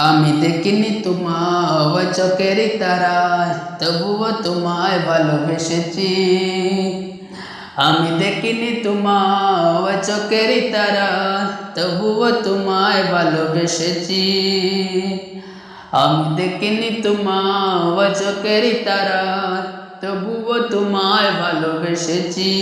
আমি দেখিনি তোমার চোখের তারায় তবুও তোমায় ভালোবেসেছি। আমি দেখিনি তোমার চোখের তারায় তবুও তোমায় ভালোবেসেছি। আমি দেখিনি তোমার চোখের তারায় তবুও তোমায় ভালোবেসেছি।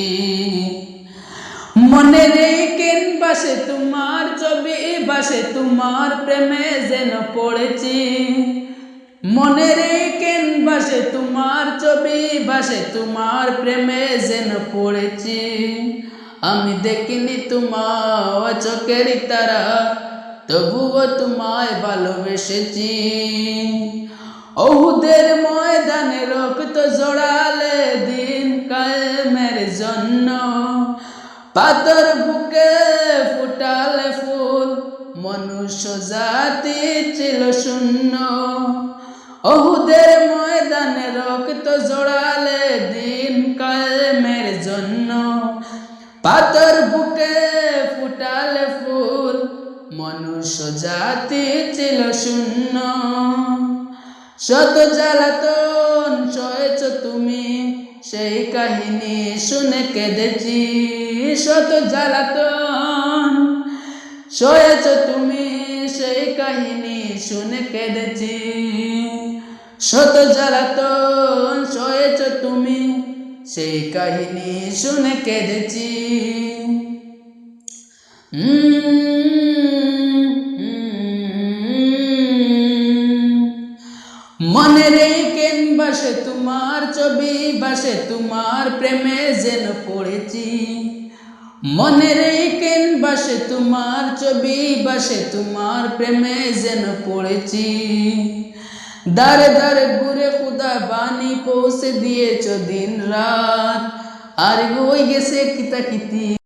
মনে রেখেন বাসে তোমার ছবি বাসে তোমার প্রেমে যেন পড়েছি। মনে রেখেন বাসে তোমার ছবি বাসে তোমার প্রেমে যেন পড়েছি। আমি দেখিনি তোমার চোখের তারা, তবুও তোমায় ভালোবেসেছি। ওহুদের ময়দানে রক্ত জড়ালে দিন কায়েমের জন্য পাতর বুকে মনুষ্য জাতি ছিল শূন্য। অহুদের ময়দানে রক্ত জোড়ালে দিন কায়েমের জন্য। পাতর বুকে ফুটালে ফুল, মনুষ্য জাতি ছিল শূন্য। শত জ্বালাতন সয়েছ তুমি, সেই কাহিনী শুনে কেঁদেছি। শত জ্বালাতন সয়েছ তুমি সেই কাহিনী শুনে কেঁদেছি। শত জ্বালাতন সয়েছ তুমি, সেই কাহিনী শুনে কেঁদেছি। মনে রে কেন বাসে তোমার ছবি, বাসে তোমার প্রেমে যেন পড়েছি। মনে রেখেন বাসে তোমার ছবি, বাসে তোমার প্রেমে যেন পড়েছি। দারে দারে ঘুরে খুদা বাণী পৌঁছে দিয়েছ দিন রাত। আর হয়ে গেছে কিতা কিতি